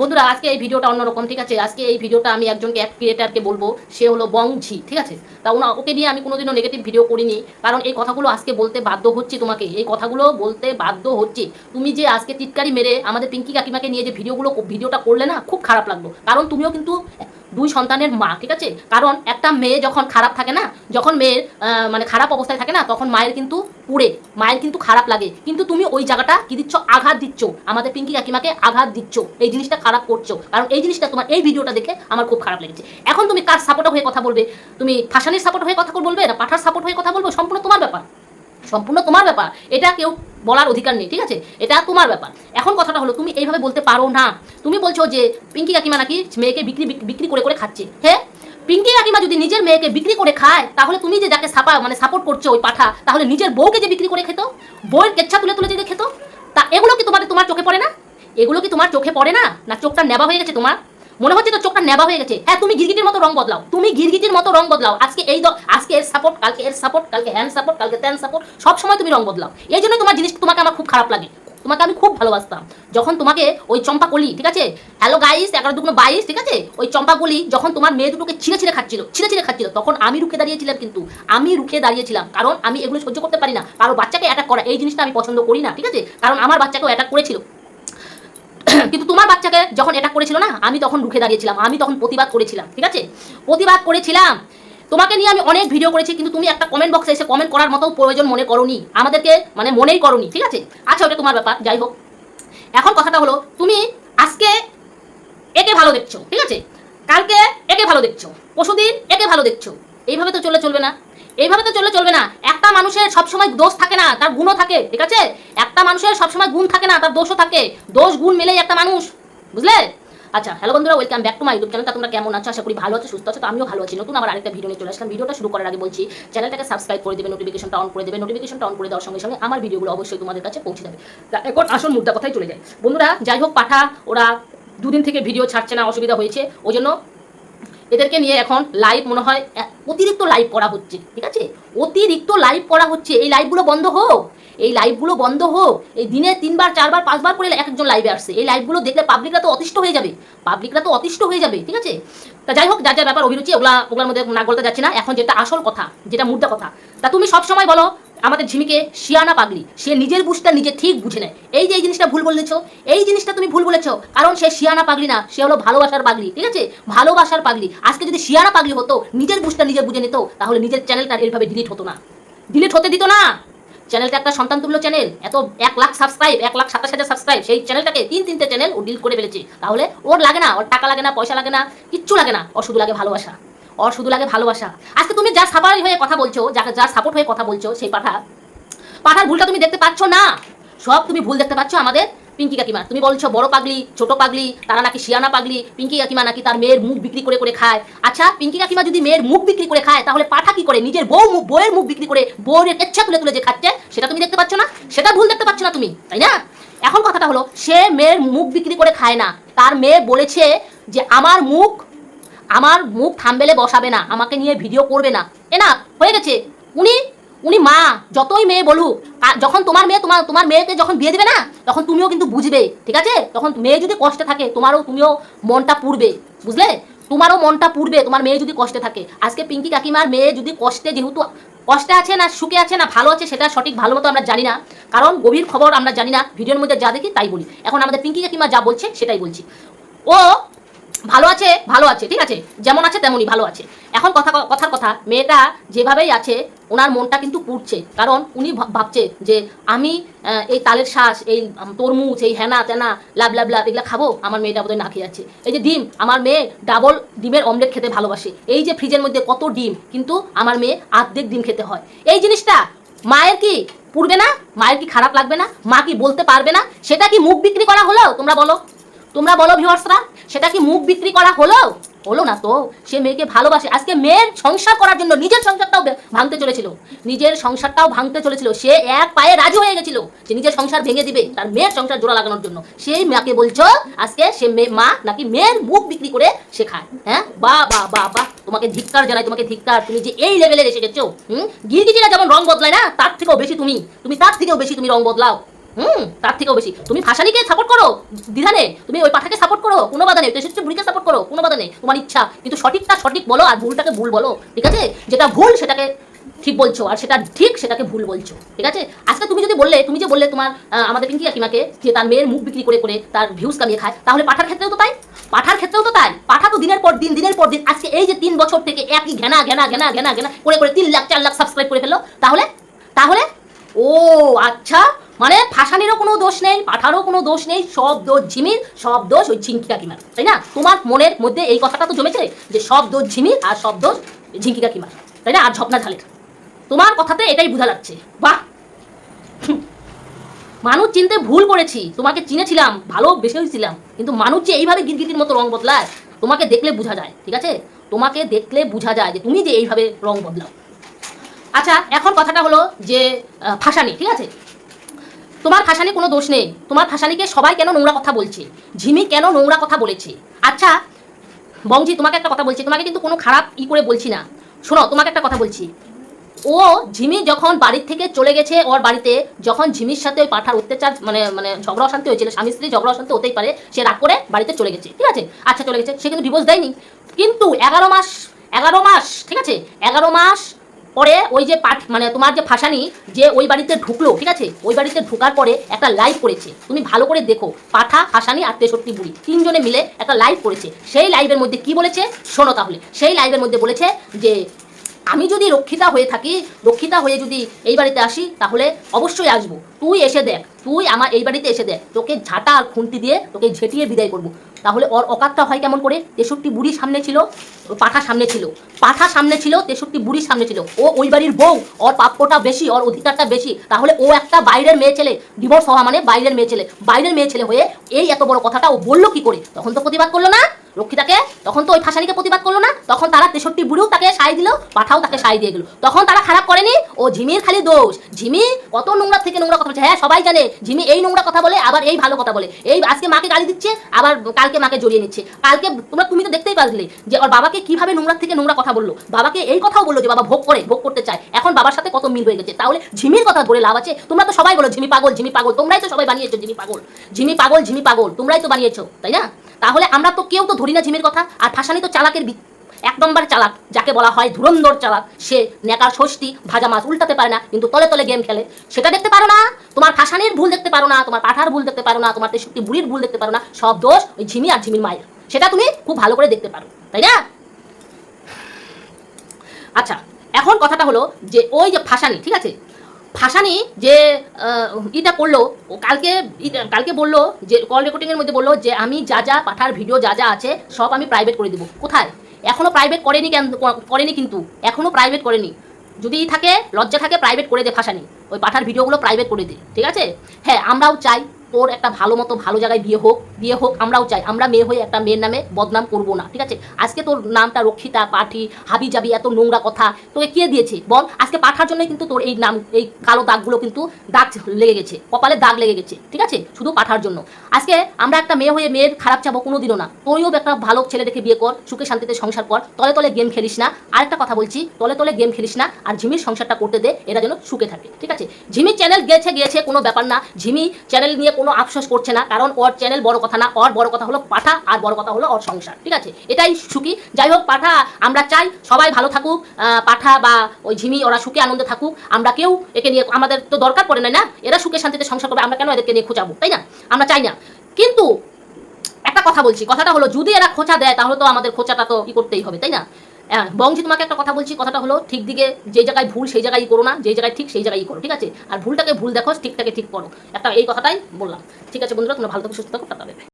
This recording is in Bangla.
বন্ধুরা, আজকে এই ভিডিওটা অন্যরকম, ঠিক আছে? আজকে এই ভিডিওটা আমি একজনকে অ্যাপ ক্রিয়েটারকে বলব, সে হলো বংঝি, ঠিক আছে? তা ওনা, ওকে নিয়ে আমি কোনোদিনও নেগেটিভ ভিডিও করিনি, কারণ এই কথাগুলো আজকে বলতে বাধ্য হচ্ছি তোমাকে। এই কথাগুলো বলতে বাধ্য হচ্ছি। তুমি যে আজকে টিটকারি মেরে আমাদের পিঙ্কি কাকিমাকে নিয়ে যে ভিডিওগুলো, ভিডিওটা করলে না, খুব খারাপ লাগল। কারণ তুমিও কিন্তু দুই সন্তানের মা, ঠিক আছে? কারণ একটা মেয়ে যখন খারাপ থাকে না, যখন মেয়ের মানে খারাপ অবস্থায় থাকে না, তখন মায়ের কিন্তু পুড়ে, মায়ের কিন্তু খারাপ লাগে। কিন্তু তুমি ওই জায়গাটা কি দিচ্ছ? আঘাত দিচ্ছ। আমাদের পিঙ্কি কাকিমাকে আঘাত দিচ্ছ। এই জিনিসটা খারাপ করছ। কারণ এই জিনিসটা তোমার এই ভিডিওটা দেখে আমার খুব খারাপ লেগেছে। এখন তুমি কার সাপোর্ট হয়ে কথা বলবে? তুমি ফাঁসানির সাপোর্ট হয়ে কথা বলবে? না পাঠার সাপোর্ট হয়ে কথা বলবে? সম্পূর্ণ তোমার ব্যাপার। সম্পূর্ণ তোমার ব্যাপার। এটা কেউ বলার অধিকার নেই, ঠিক আছে? এটা তোমার ব্যাপার। এখন কথাটা হলো, তুমি এইভাবে বলতে পারো না। তুমি বলছো যে পিঙ্কি কাকিমা নাকি মেয়েকে বিক্রি বিক্রি করে করে খাচ্ছে। হ্যাঁ পিঙ্কি কাকিমা যদি নিজের মেয়েকে বিক্রি করে খায়, তাহলে তুমি যে যাকে সাপা মানে সাপোর্ট করছ ওই পাঠা, তাহলে নিজের বউকে যে বিক্রি করে খেত? বউয়ের কেচ্ছা তুলে তুলে যদি খেত? তা এগুলো কি তোমার তোমার চোখে পড়ে না? এগুলো কি তোমার চোখে পড়ে না? না, চোখটা নেবা হয়ে গেছে তোমার? মনে হচ্ছে তো চোখটা নেবা হয়ে গেছে। হ্যাঁ তুমি গিরগিটির মতো রং বদলাও। তুমি গিরগিটির মতো রং বদলাও। আজকে এই দ- আজকে এর সাপোর্ট কালকে এর সাপোর্ট কালকে হ্যান্ড সাপোর্ট কালকে ত্যান সাপোর্ট সব সময় তুমি রং বদলাও। এই জন্য তোমার জিনিস তোমাকে আমার খুব খারাপ লাগে। তোমাকে আমি খুব ভালোবাসতাম। যখন তোমাকে ওই চম্পা কলি, ঠিক আছে? হ্যালো গাইস এগারো দুগুলো বাইশ, ঠিক আছে? ওই চম্পা কলি যখন তোমার মেয়ে দুটোকে ছিঁড়ে ছিঁড়ে খাচ্ছিল, ছিঁড়ে ছিঁড়ে খাচ্ছিল, তখন আমি রুখে দাঁড়িয়েছিলাম কিন্তু, আমি রুখে দাঁড়িয়েছিলাম। কারণ আমি এগুলো সহ্য করতে পারি না। কারও বাচ্চাকে অ্যাটাক করা, এই জিনিসটা আমি পছন্দ করি না, ঠিক আছে? কারণ আমার বাচ্চাকেও অ্যাটাক করেছিল। কিন্তু তোমার বাচ্চাকে যখন এটা করেছিল না, আমি তখন রুখে দাঁড়িয়েছিলাম, আমি তখন প্রতিবাদ করেছিলাম, ঠিক আছে? প্রতিবাদ করেছিলাম। তোমাকে নিয়ে আমি অনেক ভিডিও করেছি, কিন্তু তুমি একটা কমেন্ট বক্সে এসে কমেন্ট করার মতো প্রয়োজন মনে করনি। আমাদেরকে মানে মনেই করনি, ঠিক আছে? আচ্ছা ওটা তোমার ব্যাপার, যাই হোক। এখন কথাটা হলো, তুমি আজকে একে ভালো দেখছ, ঠিক আছে? কালকে একে ভালো দেখছ পশুদিন একে ভালো দেখছ। এইভাবে তো চলে চলবে না। এইভাবে তো চলে চলবে না। একটা মানুষের সবসময় দোষ থাকে না, তার গুণও থাকে, ঠিক আছে? একটা মানুষের সবসময় গুণ থাকে না, তার দোষও থাকে। দোষ, গুণ মিলেই একটা মানুষ, বুঝলে? আচ্ছা হ্যালো বন্ধুরা welcome back to my YouTube চ্যানেলটা তোমরা কেমন আছো? আশা করি ভালো আছো, সুস্থ আছো, তো আমিও ভালো আছি। নতুন আমার আরেকটা ভিডিও নিয়ে চলে আসলাম। ভিডিওটা শুরু করার আগে বলছি চ্যানেলটাকে সাবস্ক্রাইব করে দেবে নোটিফিকেশনটা অন করে দেবে। নোটিফিকেশনটা অন করে দেওয়ার সঙ্গে সঙ্গে আমার ভিডিওগুলো অবশ্যই তোমাদের কাছে পৌঁছে যাবে। এখন আসল মুদ্রা কথাই চলে যায়। বন্ধুরা, যাই হোক, পাঠা, ওরা দুদিন থেকে ভিডিও ছাড়ছে না, অসুবিধা হয়েছে। ওই জন্য এদেরকে নিয়ে এখন লাইভ মনে হয় অতিরিক্ত লাইভ করা হচ্ছে, ঠিক আছে? অতিরিক্ত লাইভ করা হচ্ছে, এই লাইভগুলো বন্ধ হোক, এই লাইভগুলো বন্ধ হোক, এই দিনে তিনবার, চারবার, পাঁচবার করে এক একজন লাইভে আসছে, এই লাইভগুলো দেখলে পাবলিকরা তো অতিষ্ঠ হয়ে যাবে পাবলিকরা তো অতিষ্ঠ হয়ে যাবে, ঠিক আছে? তা যাই হোক, যার যার ব্যাপার অভিরুচি, ওগুলা ওগুলোর মধ্যে না বলতে যাচ্ছি না। এখন যেটা আসল কথা, যেটা মুদ্রা কথা, তা তুমি সবসময় বলো আমাদের ঝিমিকে শিয়ানা পাগলি। সে নিজের বুঝটা নিজে ঠিক বুঝে নেয়। এই যে এই জিনিসটা ভুল বলেছ, এই জিনিসটা তুমি ভুল বলেছ, কারণ সে শিয়ানা পাগলি না, সে হলো ভালোবাসার পাগলি, ঠিক আছে? ভালোবাসার পাগলি। আজকে যদি শিয়ানা পাগলি হতো, নিজের বুঝটা নিজে বুঝে নিত, তাহলে নিজের চ্যানেলটা এইভাবে ডিলিট হতো না। ডিলিট হতে দিত না। চ্যানেলটা একটা সন্তান তুল্য চ্যানেল, এত এক লাখ সাবস্ক্রাইব এক লাখ সাতাশ হাজার সাবস্ক্রাইব সেই চ্যানেলটাকে তিন তিনটে চ্যানেল ও ডিলিট করে ফেলেছে। তাহলে ওর লাগে না, ওর টাকা লাগে না, পয়সা লাগে না, কিচ্ছু লাগে না, ওর শুধু লাগে ভালোবাসা। ওর শুধু লাগে ভালোবাসা। আজকে তুমি যার সাপারি হয়ে কথা বলছো যাকে যার সাপোর্ট হয়ে কথা বলছো, সেই পাঠা। পাঠার ভুলটা তুমি দেখতে পাচ্ছ না। সব তুমি ভুল দেখতে পাচ্ছ আমাদের পিঙ্কি কাকিমা। তুমি বলছো, বড় পাগলি, ছোট পাগলি, তারা নাকি শিয়ানা পাগলি। পিঙ্কি কাকিমা নাকি তার মেয়ের মুখ বিক্রি করে করে খায়। আচ্ছা পিঙ্কি কাকিমা যদি মেয়ের মুখ বিক্রি করে খায়, তাহলে পাঠা কি করে? নিজের বউ মুখ, বউয়ের মুখ বিক্রি করে বউয়ের ইচ্ছা তুলে তুলে যে খাচ্ছে, সেটা তুমি দেখতে পাচ্ছ না? সেটা ভুল দেখতে পাচ্ছ না তুমি, তাই না? এখন কথাটা হলো, সে মেয়ের মুখ বিক্রি করে খায় না। তার মেয়ে বলেছে যে, আমার মুখ আমার মুখ থামবেলে বসাবে না, আমাকে নিয়ে ভিডিও করবে না। এ না, হয়ে গেছে। উনি উনি মা, যতই মেয়ে বলুক যখন তোমার মেয়ে তোমার তোমার মেয়েকে যখন বিয়ে দেবে না, তখন তুমিও কিন্তু বুঝবে, ঠিক আছে? তখন মেয়ে যদি কষ্টে থাকে, তোমারও তুমিও মনটা পুড়বে, বুঝলে? তোমারও মনটা পুড়বে, তোমার মেয়ে যদি কষ্টে থাকে। আজকে পিঙ্কি কাকিমার মেয়ে যদি কষ্টে যেহেতু, কষ্টে আছে না, সুখে আছে না, ভালো আছে, সেটা সঠিক ভালো মতো আমরা জানি না। কারণ গভীর খবর আমরা জানি না, ভিডিওর মধ্যে যা দেখি তাই বলি। এখন আমাদের পিঙ্কি কাকিমা যা বলছে, সেটাই বলছি। ও ভালো আছে ভালো আছে, ঠিক আছে? যেমন আছে তেমনই ভালো আছে। এখন কথা কথার কথা, মেয়েটা যেভাবেই আছে, ওনার মনটা কিন্তু পুড়ছে। কারণ উনি ভাব- ভাবছে যে আমি এই তালের শ্বাস, এই তরমুজ, এই হেনা তেনা লাভ লাভ লাভ এগুলো খাব, আমার মেয়েটা বোধহয় না খেয়ে আছে। এই যে ডিম, আমার মেয়ে ডাবল ডিমের অমলেট খেতে ভালোবাসে। এই যে ফ্রিজের মধ্যে কত ডিম, কিন্তু আমার মেয়ে আর্ধেক ডিম খেতে হয়। এই জিনিসটা মায়ের কি পুড়বে না? মায়ের কি খারাপ লাগবে না? মা কি বলতে পারবে না? সেটা কি মুখ বিক্রি করা হলো? তোমরা বলো। তোমরা বলো ভিউয়ার্সরা সেটা কি মুখ বিক্রি করা হলো? হলো না তো। সে মেয়েকে ভালোবাসে। আজকে মেয়ের সংসার করার জন্য নিজের সংসারটাও ভাঙতে চলেছিল। নিজের সংসারটাও ভাঙতে চলেছিল। সে এক পায়ে রাজি হয়ে গেছিল যে নিজের সংসার ভেঙে দিবে তার মেয়ের সংসার জোড়া লাগানোর জন্য। সেই মাকে বলছো, আজকে সে মেয়ে মা নাকি মেয়ের মুখ বিক্রি করে সে খায় হ্যাঁ? বা বা বা বা। তোমাকে ধিক্কার জানাই, তোমাকে ধিক্কার। তুমি যে এই লেভেলে এসে গেছো, হুম? গিরগিটিরা যেমন রং বদলায় না, তার থেকেও বেশি তুমি। তুমি তার থেকেও বেশি তুমি রং বদলাও। হুম, তার থেকেও বেশি। তুমি ভাসানিকে সাপোর্ট করো দ্বিধা তুমি ওই পাঠাকে সাপোর্ট করো, কোনো বাধা নেই। তেষট্টি বুড়িকে সাপোর্ট করো, কোনো বাধা নেই। তোমার ইচ্ছা। কিন্তু সঠিকটা সঠিক বলো আর ভুলটাকে ভুল বলো, ঠিক আছে? যেটা ভুল সেটাকে ঠিক বলছো, আর সেটা ঠিক সেটাকে ভুল বলছো, ঠিক আছে? আজকে তুমি যদি বললে, তুমি যে বললে তোমার আমাদের পিঙ্কি কাকিমাকে, যে তার মেয়ের মুখ বিক্রি করে করে তার ভিউজ কামিয়ে খায়, তাহলে পাঠার ক্ষেত্রেও তো তাই। পাঠার ক্ষেত্রেও তো তাই। পাঠা তো দিনের পর দিন, দিনের পর দিন। আজকে এই যে তিন বছর থেকে একই ঘেনা ঘেনা ঘেনা ঘেনা ঘেনা করে করে তিন লাখ, চার লাখ সাবস্ক্রাইব করে ফেলল, তাহলে তাহলে? ও আচ্ছা। মানে ফাঁসানিরও কোনো দোষ নেই, পাঠারও কোনো দোষ নেই, সব দোষ ঝিমির, সব দোষ ওই ঝিঙ্কি কাকিমার তাই না? তোমার মনের মধ্যে এই কথাটা তো জমেছে যে সব দোষ ঝিমির আর সব দোষ ঝিঙ্কি কাকিমার তাই না? আর ঝপনা ঝালের। তোমার কথাতে এটাই বোঝা যাচ্ছে বাহ! মানুষ চিনতে ভুল করেছি, তোমাকে চিনেছিলাম, ভালো বেশি হয়েছিলাম কিন্তু মানুষ যে এইভাবে গিরগিটির মতো রং বদলায়, তোমাকে দেখলে বোঝা যায়, ঠিক আছে? তোমাকে দেখলে বোঝা যায় যে তুমি যে এইভাবে রং বদলাও। আচ্ছা এখন কথাটা হলো যে ফাঁসানি ঠিক আছে? তোমার ফাঁসানি কোনো দোষ নেই। তোমার ফাঁসানিকে সবাই কেন নোংরা কথা বলছে? ঝিমি কেন নোংরা কথা বলেছে? আচ্ছা বংজি তোমাকে একটা কথা বলছি। তোমাকে কিন্তু কোনো খারাপ ই করে বলছি না। শোনো, তোমাকে একটা কথা বলছি। ও ঝিমি যখন বাড়ির থেকে চলে গেছে ওর বাড়িতে, যখন ঝিমির সাথে ওই পাঠার অত্যাচার মানে মানে ঝগড়া অশান্তি হয়েছিল, স্বামী স্ত্রী ঝগড়া অশান্তি হতেই পারে, সে রাগ করে বাড়িতে চলে গেছে। ঠিক আছে? আচ্ছা চলে গেছে। সে কিন্তু ডিভোর্স দেয়নি। কিন্তু এগারো মাস এগারো মাস, ঠিক আছে? এগারো মাস পরে ওই যে পাঠ মানে তোমার যে ফাঁসানি, যে ওই বাড়িতে ঢুকলো, ঠিক আছে? ওই বাড়িতে ঢুকার পরে একটা লাইভ করেছে। তুমি ভালো করে দেখো, পাঠা, ফাঁসানি আর তেষট্টি বুড়ি, তিনজনে মিলে একটা লাইভ করেছে। সেই লাইভের মধ্যে কি বলেছে? শোনো তাহলে। সেই লাইভের মধ্যে বলেছে যে আমি যদি রক্ষিতা হয়ে থাকি, রক্ষিতা হয়ে যদি এই বাড়িতে আসি, তাহলে অবশ্যই আসব। তুই এসে দেখ, তুই আমার এই বাড়িতে এসে দেখ। তোকে ঝাঁটা আর খুন্তি দিয়ে তোকে ঝেঁটিয়ে বিদায় করব। তাহলে ওর অকাতটা হয় কেমন করে? তেষট্টি বুড়ি সামনে ছিল পাঠা সামনে ছিল। পাঠা সামনে ছিল, তেষট্টি বুড়ির সামনে ছিল। ও ওই বাড়ির বউ, ওর প্রাপ্যটা বেশি, ওর অধিকারটা বেশি। তাহলে ও একটা বাইরের মেয়ে ছেলে ডিভোর্স হওয়া মানে বাইরের মেয়ে ছেলে। বাইরের মেয়ে ছেলে হয়ে এই এত বড় কথাটা ও বলল কি করে? তখন তো প্রতিবাদ করল না। রক্ষিতাকে, তখন তো ওই ফাঁসানিকে প্রতিবাদ করল না, তখন তারা তেষট্টি বুড়িও তাকে সাই দিল, পাঠাও তাকে সাই দিয়ে গেল। তখন তারা খারাপ করেনি, ও ঝিমির খালি দোষ। ঝিমি কত নোংরা থেকে নোংরা কথা বলছে। হ্যাঁ সবাই জানে, ঝিমি এই নোংরা কথা বলে, আবার এই ভালো কথা বলে। এই আজকে মাকে গালি দিচ্ছে, আবার কালকে মাকে জড়িয়ে নিচ্ছে। কালকে তোমরা, তুমি তো দেখতেই পারলে যে ওর বাবাকে কীভাবে নোংরা থেকে নোংরা কথা বলল। বাবাকে এই কথাও বলল যে বাবা ভোগ করে, ভোগ করতে চায়। এখন বাবার সাথে কত মিল হয়ে গেছে। তাহলে ঝিমির কথা বলে লাভ আছে। তোমরা তো সবাই বলো, ঝিমি পাগল ঝিমি পাগল। তোমরাই তো সবাই বানিয়েছো, ঝিমি পাগল। ঝিমি পাগল ঝিমি পাগল। তোমরাই তো বানিয়েছো, তাই না? তাহলে আমরা তো কেউ তো ধরি না ঝিমির কথা। আর ফাঁসানি তো চালাকের এক নম্বর চালাক, যাকে বলা হয় ধুরন্ধর চালাক। সে নেকার ষষ্ঠী, ভাজা মাছ উল্টাতে পারে না, কিন্তু তলে তলে গেম খেলে। সেটা দেখতে পারো না। তোমার ফাঁসানির ভুল দেখতে পারো না, তোমার পাঠার ভুল দেখতে পারো না, তোমার তেষট্টি বুড়ির ভুল দেখতে পারো না, সব দোষ ওই ঝিমি আর ঝিমির মায়ের। সেটা তুমি খুব ভালো করে দেখতে পারো, তাই না? আচ্ছা এখন কথাটা হলো যে ওই যে ফাঁসানি ঠিক আছে? ফাঁসানি যে ইটা করল, ও কালকে কালকে বলল যে কল রেকর্ডিংয়ের মধ্যে বলল যে, আমি যা যা পাঠার ভিডিও যা যা আছে, সব আমি প্রাইভেট করে দেবো। কোথায়? এখনও প্রাইভেট করেনি কেন করেনি কিন্তু। এখনও প্রাইভেট করেনি। যদি থাকে, লজ্জা থাকে প্রাইভেট করে দে ফাঁসানি ওই পাঠার ভিডিওগুলো প্রাইভেট করে দে, ঠিক আছে? হ্যাঁ আমরাও চাই। তোর একটা ভালো মতো ভালো জায়গায় বিয়ে হোক বিয়ে হোক, আমরাও চাই। আমরা মেয়ে হয়ে একটা মেয়ের নামে বদনাম করব না, ঠিক আছে? আজকে তোর নামটা রক্ষিতা, পাঠি, হাবি যাবি এত নোংরা কথা তোকে কে দিয়েছে? বল, আজকে পাঠার জন্যই কিন্তু তোর এই নাম, এই কালো দাগগুলো কিন্তু দাগ লেগে গেছে, কপালে দাগ লেগে গেছে, ঠিক আছে? শুধু পাঠার জন্য। আজকে আমরা একটা মেয়ে হয়ে মেয়ের খারাপ চাবো কোনো দিনও না। তুইও একটা ভালো ছেলে দেখে বিয়ে কর, সুখে শান্তিতে সংসার কর, তলে তলে গেম খেলিস না। আরেকটা কথা বলছি, তলে তলে গেম খেলিস না আর ঝিমির সংসারটা করতে দে, এরা যেন সুখে থাকে, ঠিক আছে? ঝিমির চ্যানেল গেছে, গিয়েছে, কোনো ব্যাপার না। ঝিমি চ্যানেল নিয়ে কোনো আফসোস করছে না, কারণ ওর চ্যানেল বড় কথা না, ওর বড় কথা হলো পাঠা, আর বড় কথা হলো ওর সংসার, ঠিক আছে? এটাই সুখী। যাই হোক, পাঠা, আমরা চাই সবাই ভালো থাকুক পাঠা বা ওই ঝিমি, ওরা সুখে আনন্দে থাকুক, আমরা কেউ একে নিয়ে, আমাদের তো দরকার পড়ে না না? এরা সুখে শান্তিতে সংসার করবে, আমরা কেন এদেরকে নিয়ে খোঁচাবো, তাই না? আমরা চাই না। কিন্তু একটা কথা বলছি, কথাটা হলো, যদি এরা খোঁচা দেয়, তাহলে তো আমাদের খোঁচাটা তো ই করতেই হবে, তাই না? বংশী তোমাকে একটা কথা বলছি, কথাটা হলো ঠিক দিকে যে জায়গায় ভুল, সেই জায়গায় করো না, যে জায়গায় ঠিক সেই জায়গায় করো, ঠিক আছে? আর ভুলটাকে ভুল দেখো ঠিকটাকে ঠিক করো। একটা এই কথাটাই বললাম। ঠিক আছে বন্ধুরা, তোমরা ভালো থাকো, সুস্থ থাকো টাকা বাই।